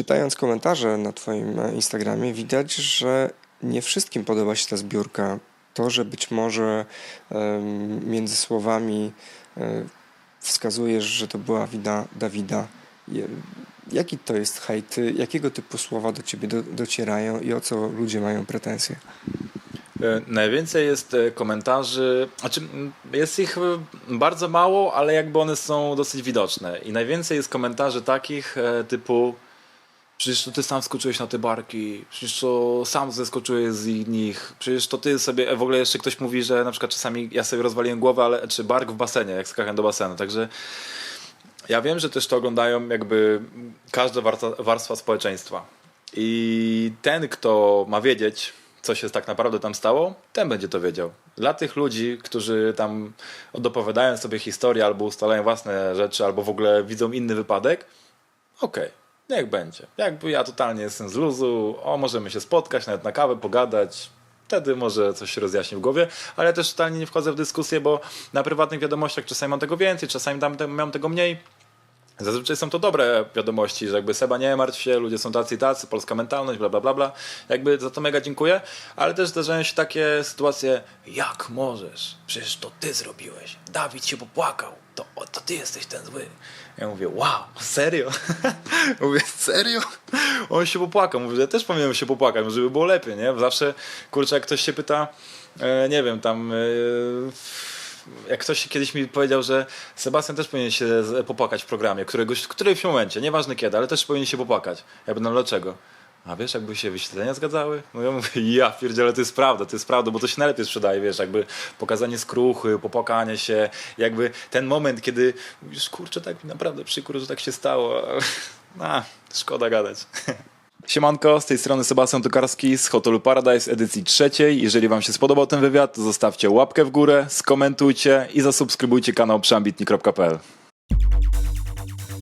czytając komentarze na Twoim e, Instagramie, widać, że nie wszystkim podoba się ta zbiórka. To, że być może między słowami e, wskazujesz, że to była wina Dawida. Jaki to jest hejt? Jakiego typu słowa do Ciebie do, docierają i o co ludzie mają pretensje? E, Najwięcej jest komentarzy, znaczy jest ich bardzo mało, ale jakby one są dosyć widoczne. I najwięcej jest komentarzy takich typu przecież to ty sam skoczyłeś na te barki, przecież to sam zeskoczyłeś z nich, przecież to ty sobie, w ogóle jeszcze ktoś mówi, że na przykład czasami ja sobie rozwaliłem głowę, ale czy bark w basenie, jak skakałem do basenu, także ja wiem, że też to oglądają jakby każda warstwa, społeczeństwa. I ten, kto ma wiedzieć, co się tak naprawdę tam stało, ten będzie to wiedział. Dla tych ludzi, którzy tam dopowiadają sobie historię, albo ustalają własne rzeczy, albo w ogóle widzą inny wypadek, okej, niech będzie. Jakby ja totalnie jestem z luzu, o, możemy się spotkać, nawet na kawę, pogadać. Wtedy może coś się rozjaśni w głowie, ale ja też totalnie nie wchodzę w dyskusję, bo na prywatnych wiadomościach czasami mam tego więcej, czasami tam, mam tego mniej. Zazwyczaj są to dobre wiadomości, że jakby Seba nie martw się, ludzie są tacy i tacy, polska mentalność, bla bla bla bla. Jakby za to mega dziękuję, ale też zdarzają się takie sytuacje, jak możesz? Przecież to ty zrobiłeś. Dawid się popłakał. To, to ty jesteś ten zły. Ja mówię, wow, serio? mówię, serio? On się popłakał. Mówię, ja też powinienem się popłakać, żeby było lepiej, nie? Zawsze, kurczę, jak ktoś się pyta, e, nie wiem, tam... E, jak ktoś kiedyś mi powiedział, że Sebastian też powinien się popłakać w programie, któregoś, w którymś momencie, nieważne kiedy, ale też powinien się popłakać. Ja będę, no dlaczego? A wiesz, jakby się wyświetlenia zgadzały? No ja mówię, ja pierdzielę, to jest prawda, to jest prawda, bo to się najlepiej sprzedaje, wiesz, jakby pokazanie skruchy, popłakanie się, jakby ten moment, kiedy już kurczę, tak mi naprawdę przykro, że tak się stało. A, szkoda gadać. Siemanko, z tej strony Sebastian Tokarski z Hotelu Paradise edycji trzeciej. Jeżeli Wam się spodobał ten wywiad, to zostawcie łapkę w górę, skomentujcie i zasubskrybujcie kanał przeambitni.pl.